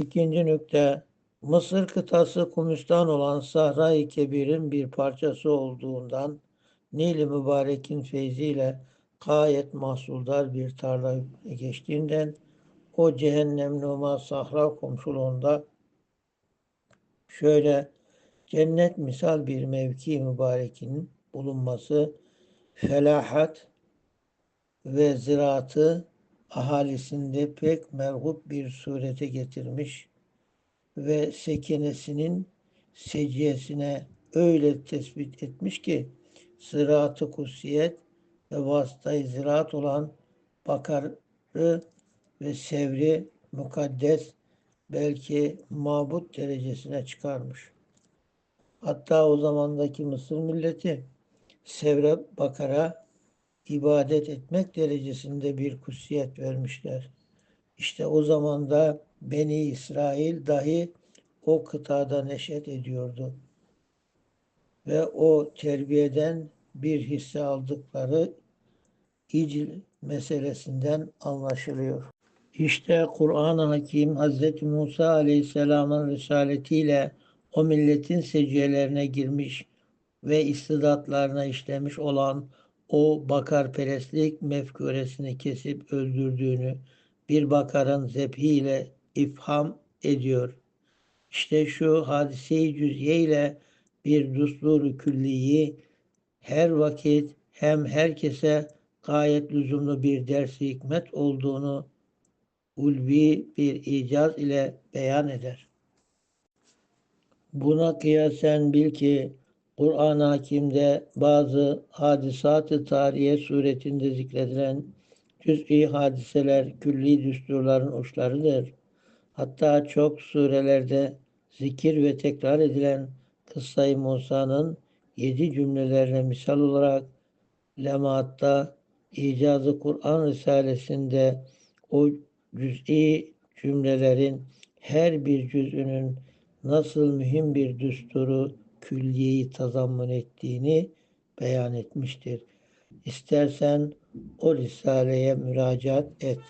İkinci nükte, Mısır kıtası kumistan olan Sahra-i Kebir'in bir parçası olduğundan Nil-i Mübarek'in feyziyle gayet mahsuldar bir tarla geçtiğinden o cehennem numa sahra komşuluğunda şöyle cennet misal bir mevki mübarekin bulunması felahat ve ziraatı ahalisinde pek merhub bir surete getirmiş ve sekinesinin seciyesine öyle tespit etmiş ki sırat-ı kutsiyet ve vasıtayı ziraat olan bakarı ve sevri mukaddes belki mabut derecesine çıkarmış. Hatta o zamandaki Mısır milleti sevre bakara ibadet etmek derecesinde bir kutsiyet vermişler. İşte o zaman da Beni İsrail dahi o kıtada neşet ediyordu. Ve o terbiyeden bir hisse aldıkları icil meselesinden anlaşılıyor. İşte Kur'an-ı Hakim Hz. Musa Aleyhisselam'ın risaletiyle o milletin seciyelerine girmiş ve istidatlarına işlemiş olan o bakarperestlik mefkuresini kesip öldürdüğünü bir bakarın zebhiyle ifham ediyor. İşte şu hadise-i cüz'iye ile bir dusturu külliyi her vakit hem herkese gayet lüzumlu bir dersi hikmet olduğunu ulvi bir icaz ile beyan eder. Buna kıyasen bil ki Kur'an-ı Hakim'de bazı hadisat-ı tarihe suretinde zikredilen cüz'i hadiseler külli düsturların uçlarıdır. Hatta çok surelerde zikir ve tekrar edilen kıssayı Musa'nın yedi cümlelerine misal olarak Lemaat'ta İcazı Kur'an Risalesi'nde o cüz'i cümlelerin her bir cüzünün nasıl mühim bir düsturu külliyeyi tazammun ettiğini beyan etmiştir. İstersen o risaleye müracaat et.